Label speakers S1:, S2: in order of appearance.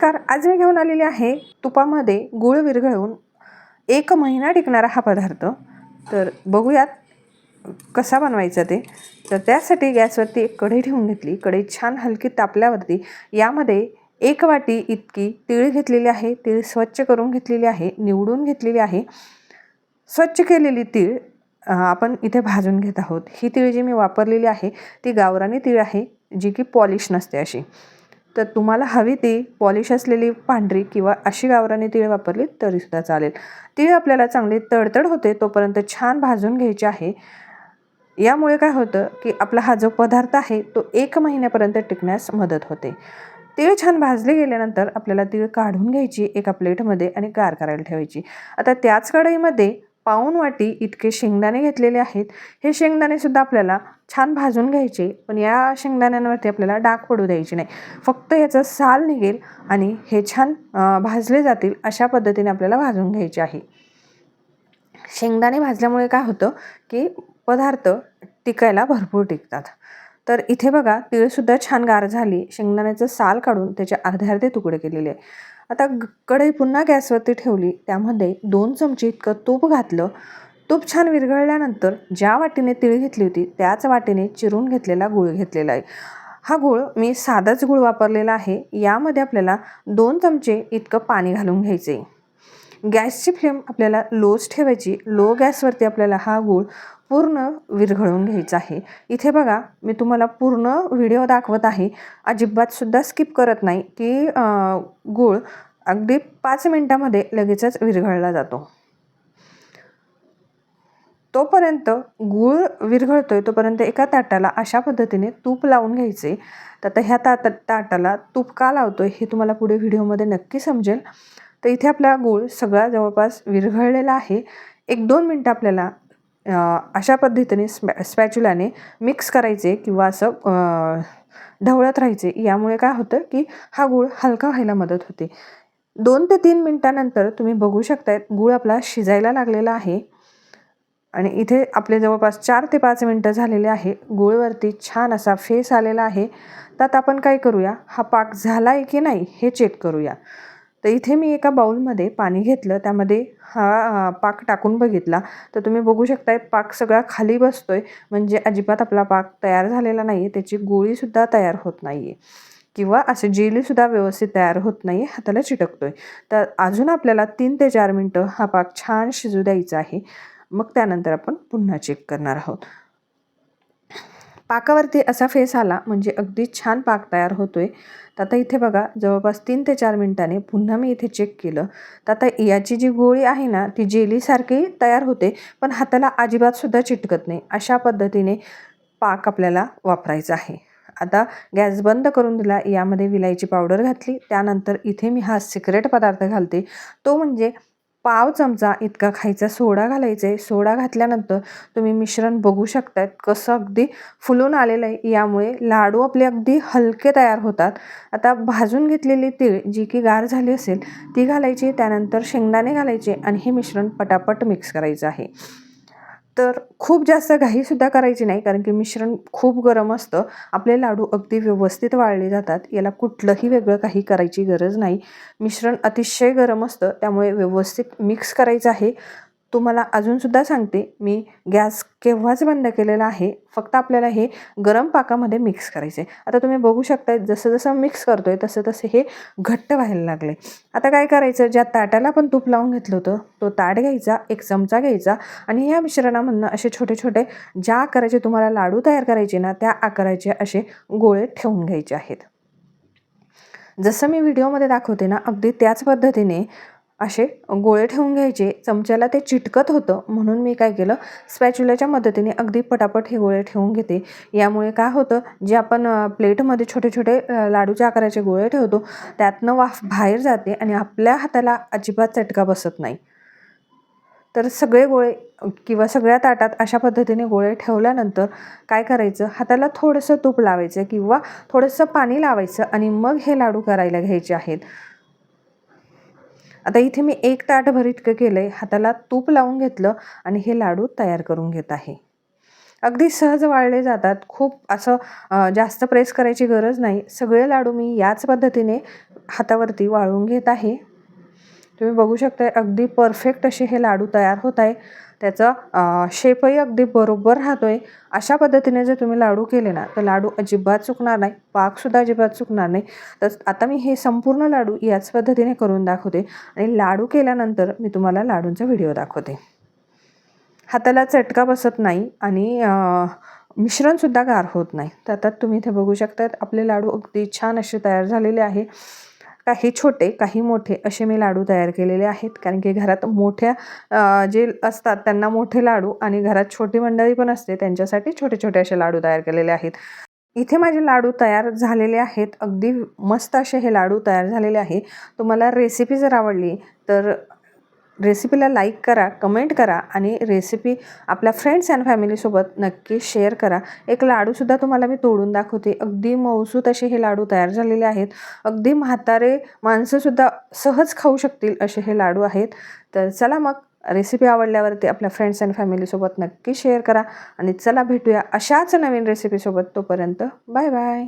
S1: नमस्कार आज मी घेऊन आलेली आहे तुपामध्ये गुळ विरघळवून एक महिना टिकणारा हा पदार्थ. तर बघूयात कसा बनवायचा ते. तर त्यासाठी गॅसवरती एक कढई ठेवून घेतली. कढई छान हलकी तापल्यावरती यामध्ये एक वाटी इतकी तीळ घेतलेली आहे. तीळ स्वच्छ करून घेतलेली आहे निवडून घेतलेली आहे. स्वच्छ केलेली तीळ आपण इथे भाजून घेत आहोत. ही तीळ जी मी वापरलेली आहे ती गावरानी तीळ आहे जी की पॉलिश नसते अशी. तर तुम्हाला हवी ती पॉलिश असलेली पांढरी किंवा अशी गावराने तीळ वापरली तरीसुद्धा चालेल. तीळ आपल्याला चांगली तडतड होते तोपर्यंत छान भाजून घ्यायची आहे. यामुळे काय होतं की आपला हा जो पदार्थ आहे तो एक महिन्यापर्यंत टिकण्यास मदत होते. तीळ छान भाजले गेल्यानंतर आपल्याला तीळ काढून घ्यायची एका प्लेटमध्ये आणि गार करायला ठेवायची. आता त्याच कढईमध्ये पाऊण वाटी इतके शेंगदाणे घेतलेले आहेत. हे शेंगदाणेसुद्धा आपल्याला छान भाजून घ्यायचे पण या शेंगदाण्यांवरती आपल्याला डाग पडू द्यायची नाही. फक्त याचं साल निघेल आणि हे छान भाजले जातील अशा पद्धतीने आपल्याला भाजून घ्यायचे आहे. शेंगदाणे भाजल्यामुळे काय होतं की पदार्थ टिकायला भरपूर टिकतात. तर इथे बघा तिळसुद्धा छान गार झाली. शेंगदाण्याचं साल काढून त्याचे अर्धे अर्धे तुकडे केलेले आहे. आता कढई पुन्हा गॅसवरती ठेवली. त्यामध्ये दोन चमचे इतकं तूप घातलं. तूप छान विरघळल्यानंतर ज्या वाटीने तिळ घेतली होती त्याच वाटीने चिरून घेतलेला गूळ घेतलेला आहे. हा गूळ मी साधाच गुळ वापरलेला आहे. यामध्ये आपल्याला दोन चमचे इतकं पाणी घालून घ्यायचे आहे गॅसची फ्लेम आपल्याला लोच ठेवायची. लो गॅसवरती आपल्याला हा गूळ पूर्ण विरघळून घ्यायचं आहे. इथे बघा मी तुम्हाला पूर्ण व्हिडिओ दाखवत आहे. अजिबातसुद्धा स्किप करत नाही की गूळ अगदी पाच मिनटामध्ये लगेचच विरघळला जातो. तोपर्यंत गूळ विरघळतोय तोपर्यंत एका ताटाला अशा पद्धतीने तूप लावून घ्यायचे. तर आता ह्या तात ताटाला तूप का लावतोय हे तुम्हाला पुढे व्हिडिओमध्ये नक्की समजेल. तर इथे आपला गूळ सगळा जवळपास विरघळलेला आहे. एक दोन मिनटं आपल्याला अशा पद्धतीने स्पॅ स्पॅच्युलाने मिक्स करायचे किंवा असं ढवळत राहायचे. यामुळे काय होतं की हा गूळ हलका व्हायला मदत होते. दोन ते तीन मिनटानंतर तुम्ही बघू शकताय गूळ आपला शिजायला लागलेला आहे. आणि इथे आपले जवळपास चार ते पाच मिनटं झालेले आहे. गुळवरती छान असा फेस आलेला आहे. त्यात आपण काय करूया? हा पाक झाला आहे की नाही हे चेक करूया. तर इथे मी एका बाउलमध्ये पाणी घेतलं. त्यामध्ये हा पाक टाकून बघितला. तर तुम्ही बघू शकताय पाक सगळा खाली बसतो आहे म्हणजे अजिबात आपला पाक तयार झालेला नाही आहे त्याची गोळीसुद्धा तयार होत नाही आहे किंवा असं जेलीसुद्धा व्यवस्थित तयार होत नाही आहे हाताला आहे तर अजून आपल्याला तीन ते चार मिनटं हा पाक छान शिजू द्यायचा आहे. मग त्यानंतर आपण पुन्हा चेक करणार आहोत. पाकावरती असा फेस आला म्हणजे अगदी छान पाक तयार होतोय. तर आता इथे बघा जवळपास तीन ते चार मिनिटांनी पुन्हा मी इथे चेक केलं. तर आता याची जी गोळी आहे ना ती जेलीसारखी तयार होते पण हाताला अजिबातसुद्धा चिटकत नाही. अशा पद्धतीने पाक आपल्याला वापरायचा आहे. आता गॅस बंद करून दिला यामध्ये विलायची पावडर घातली त्यानंतर इथे मी हा सिक्रेट पदार्थ घालते. तो म्हणजे पाव चमचा इतका खायचा सोडा घालायचा आहे सोडा घातल्यानंतर तुम्ही मिश्रण बघू शकतात कसं अगदी फुलून आलेलं आहे यामुळे लाडू आपले अगदी हलके तयार होतात. आता भाजून घेतलेली तीळ जी की गार झाली असेल ती घालायची. त्यानंतर शेंगदाणे घालायचे आणि हे मिश्रण पटापट मिक्स करायचं आहे. तर खूप जास्त घाईसुद्धा करायची नाही कारण की मिश्रण खूप गरम असतं. आपले लाडू अगदी व्यवस्थित वाळले जातात. याला कुठलंही वेगळं काही करायची गरज नाही. मिश्रण अतिशय गरम असतं त्यामुळे व्यवस्थित मिक्स करायचं आहे. तुम्हाला अजूनसुद्धा सांगते मी गॅस केव्हाच बंद केलेला आहे फक्त आपल्याला हे गरम पाकामध्ये मिक्स करायचे आता तुम्ही बघू शकताय जसं जसं मिक्स करतोय तसं तसं हे घट्ट व्हायला लागले. आता काय करायचं ज्या ताटाला पण तूप लावून घेतलं होतं तो ताट घ्यायचा एक चमचा घ्यायचा आणि या मिश्रणामधनं असे छोटे छोटे ज्या आकाराचे तुम्हाला लाडू तयार करायचे ना त्या आकाराचे असे गोळे ठेवून घ्यायचे आहेत. जसं मी व्हिडिओमध्ये दाखवते ना अगदी त्याच पद्धतीने असे गोळे ठेवून घ्यायचे. चमच्याला ते चिटकत होतं. म्हणून मी काय केलं? स्पॅच्युलाच्या मदतीने अगदी पटापट हे गोळे ठेवून घेते. यामुळे काय होतं? जे आपण प्लेटमध्ये छोटे छोटे लाडूच्या आकाराचे गोळे ठेवतो त्यातनं वाफ बाहेर जाते आणि आपल्या हाताला अजिबात चटका बसत नाही. तर सगळे गोळे किंवा सगळ्या ताटात अशा पद्धतीने गोळे ठेवल्यानंतर काय करायचं? हाताला थोडंसं तूप लावायचं किंवा थोडंसं पाणी लावायचं आणि मग हे लाडू करायला घ्यायचे आहेत. आता इथे मी एक ताटभर इतकं केलं आहे हाताला तूप लावून घेतलं आणि हे लाडू तयार करून घेत आहे. अगदी सहज वाळले जातात. खूप असं जास्त प्रेस करायची गरज नाही. सगळे लाडू मी याच पद्धतीने हातावरती वाळून घेत आहे. तुम्ही बघू शकता अगदी परफेक्ट असे हे लाडू तयार होत आहे त्याचा शेपही अगदी बरोबर राहतोय. अशा पद्धतीने जर तुम्ही लाडू केले ना तर लाडू अजिबात चुकणार नाही पाकसुद्धा अजिबात चुकणार नाही. तर आता मी हे संपूर्ण लाडू याच पद्धतीने करून दाखवते आणि लाडू केल्यानंतर मी तुम्हाला लाडूंचा व्हिडिओ दाखवते. हाताला चटका बसत नाही आणि मिश्रणसुद्धा गार होत नाही. तर आता तुम्ही इथे बघू शकतात आपले लाडू अगदी छान असे तयार झालेले आहे. काही छोटे काही मोठे असे मी लाडू तयार केलेले आहेत. कारण की घरात मोठ्या जे असतात त्यांना मोठे लाडू आणि घरात छोटी मंडळी पण असते त्यांच्यासाठी छोटे छोटे असे लाडू तयार केलेले आहेत. इथे माझे लाडू तयार झालेले आहेत. अगदी मस्त असे हे लाडू तयार झालेले आहे. तुम्हाला रेसिपी जर आवडली तर रेसिपीला लाईक करा कमेंट करा आणि रेसिपी आपल्या फ्रेंड्स अँड फॅमिलीसोबत नक्की शेअर करा. एक लाडूसुद्धा तुम्हाला मी तोडून दाखवते. अगदी मऊसूत असे हे लाडू तयार झालेले आहेत. अगदी म्हातारे माणसंसुद्धा सहज खाऊ शकतील असे हे लाडू आहेत. तर चला मग रेसिपी आवडल्यावरती आपल्या फ्रेंड्स अँड फॅमिलीसोबत नक्की शेअर करा आणि चला भेटूया अशाच नवीन रेसिपीसोबत तोपर्यंत बाय बाय.